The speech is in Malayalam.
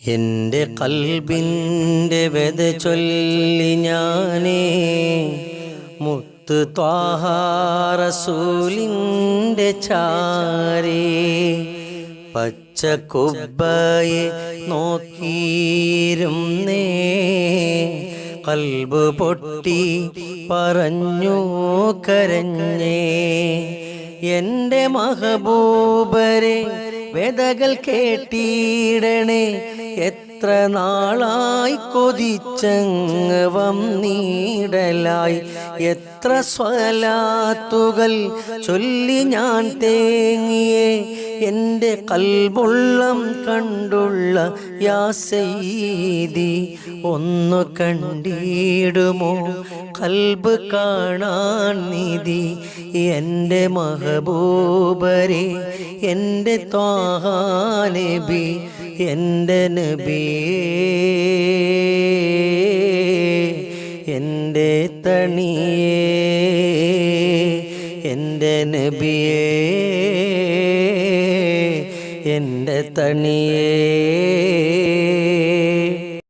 എന്റെ കൽബിന്റെ വെത ചൊല്ലി ഞാനേ മുത്ത് ത്വാഹാറസൂലിന്റെ ചാരേ പച്ച കുബ്ബയെ നോക്കിയിരുന്നേ കൽബ് പൊട്ടി പറഞ്ഞു കരഞ്ഞേ എന്റെ മഹബൂബരെ വേദകൾ കേട്ടിടണേ. എത്ര നാളായി കൊതിച്ചങ്ങ് വന്നീടലായി എത്ര സ്വലാത്തുകൾ ചൊല്ലി ഞാൻ തേങ്ങിയേ. എന്റെ കൽബുള്ളം കണ്ടുള്ള യാസീതി ഒന്ന് കണ്ടിടുമോ? കൽബ് കാണാൻ നിധി എന്റെ മഹബൂബരെ. എന്റെ ത്വാഹാനബി എന്റെ നബിയേ എന്റെ തണിയേ എന്റെ നബിയേ എന്റെ തണിയേ.